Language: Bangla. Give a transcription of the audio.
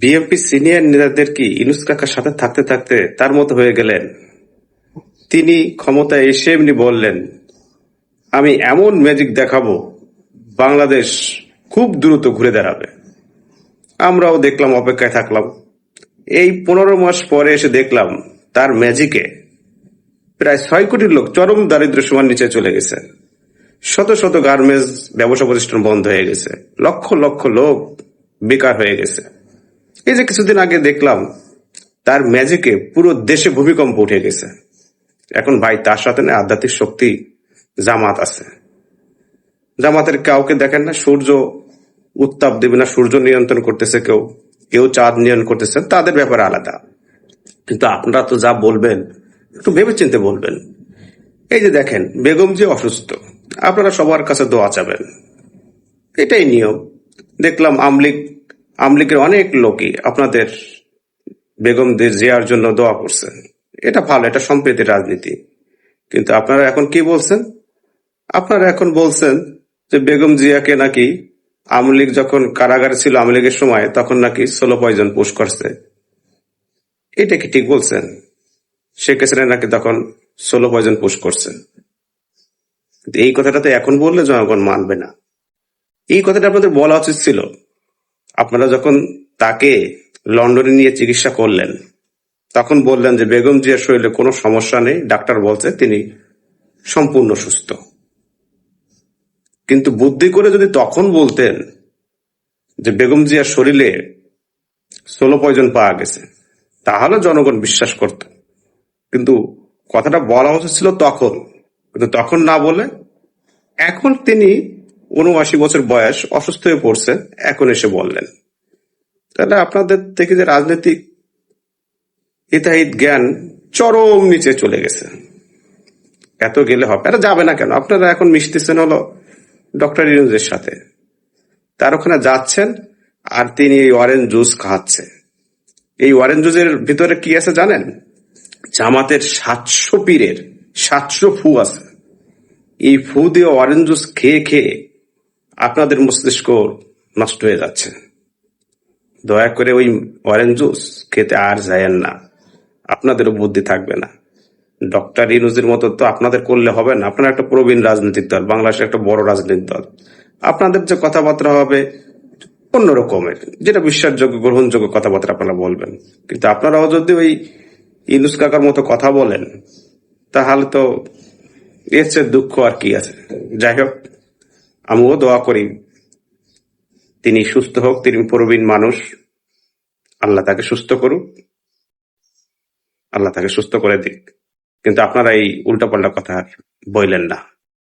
বিএনপি সিনিয়র নেতাদের কি ইনুস কাকার সাথে থাকতে থাকতে তার মতো হয়ে গেলেন? তিনি ক্ষমতায় এসে এমনি বললেন, আমি এমন ম্যাজিক দেখাবো, বাংলাদেশ খুব দ্রুত ঘুরে দাঁড়াবে। আমরাও দেখলাম, অপেক্ষায় থাকলাম। এই পনেরো মাস পরে এসে দেখলাম, তার ম্যাজিকে প্রায় ছয় কোটি লোক চরম দারিদ্র সীমার নিচে চলে গেছে। শত শত গার্মেন্টস, ব্যবসা প্রতিষ্ঠান বন্ধ হয়ে গেছে। লক্ষ লক্ষ লোক বেকার হয়ে গেছে। এই যে কিছুদিন আগে দেখলাম, তার ম্যাজিকে পুরো দেশে ভূমিকম্প উঠে গেছে। এখন ভাই, তার সাথে না আধ্যাত্মিক শক্তি, জামাত আছে। জামাতের কাউকে দেখেন না, সূর্য উত্তাপ দেবে না, সূর্য নিয়ন্ত্রণ করতেছে কেউ কেউ চাঁদ নিয়ন্ত্রণ করতেছে, তাদের ব্যাপারে আলাদা। কিন্তু আপনারা তো যা বলবেন, একটু ভেবেচিন্তে বলবেন। এই যে দেখেন, বেগম যে অসুস্থ। আপনারা সবার কাছে দোয়া চাবেন। এটাই নিয়ম। দেখলাম আমলিক আমলিকের অনেক লোকই আপনাদের বেগমদের জিয়ার জন্য দোয়া করছে এটা ভালো, এটা সম্প্রীতির রাজনীতি। কিন্তু আপনারা এখন কি বলছেন? আপনারা এখন বলছেন যে বেগম জিয়াকে নাকি আওয়ামী লীগ যখন কারাগারে ছিল আওয়ামী লীগের সময়, তখন নাকি ষোলো পয়জন পুশ করছে। এটা কি ঠিক বলছেন? শেখ হাসিনা নাকি তখন ষোলো পয়জন পুশ করছে এই কথাটা তো এখন বললে জনগণ মানবে না। এই কথাটা আপনাদের বলা উচিত ছিল। আপনারা যখন তাকে লন্ডনে নিয়ে চিকিৎসা করলেন, তখন বললেন যে বেগম জিয়ার শরীরে কোনো সমস্যা নেই, ডাক্তার বলছে তিনি সম্পূর্ণ সুস্থ। কিন্তু বুদ্ধি করে যদি তখন বলতেন যে বেগম জিয়ার শরীরে ষোলো পয়জন পাওয়া গেছে, তাহলে জনগণ বিশ্বাস করত। কিন্তু কথাটা বলা উচিত ছিল তখন। কিন্তু তখন না বলে এখন তিনি উনআশি বছর বয়স, অসুস্থ হয়ে পড়ছে, এখন এসে বললেন। তাহলে আপনাদের থেকে যে রাজনৈতিক হিতাহিত জ্ঞান চরম নিচে চলে গেছে। এত গেলে হবে। এটা যাবে না কেন? আপনারা এখন মিশতেছেন হলো ডক্টর ইউনুজের সাথে। তার ওখানে যাচ্ছেন আর তিনি এই অরেঞ্জ জুস খাওয়াচ্ছে এই অরেঞ্জ জুসের ভিতরে কি আছে জানেন? জামাতের সাতশো পীরের, সাতশো ফু আছে। এই ফু দিয়ে অরেঞ্জ জুস খেয়ে খেয়ে আপনাদের মস্তিষ্ক নষ্ট হয়ে যাচ্ছে। দয়া করে ওই অরেঞ্জ জুস খেতে আর যায়েন না। আপনাদেরও বুদ্ধি থাকবে না। ডক্টর ইনুজির মতো তো আপনাদের করলে হবে না। আপনারা একটা প্রবীণ রাজনৈতিক দল, বাংলাদেশের একটা বড় রাজনৈতিক দল। আপনাদের যে কথাবার্তা হবে অন্য রকমের, যেটা বিশ্বাসযোগ্য, গ্রহণযোগ্য কথাবার্তা আপনারা বলবেন। কিন্তু আপনারাও যদি ওই ইনুস কাকার মতো কথা বলেন, তাহলে তো এর দুঃখ আর কি আছে। যাই হোক। আমিও দোয়া করি, তিনি সুস্থ হোক, তিনি প্রবীণ মানুষ। আল্লাহ তাকে সুস্থ করুক, আল্লাহ তাকে সুস্থ করে দিক। কিন্তু আপনারা এই উল্টাপাল্টা কথা বললেন না।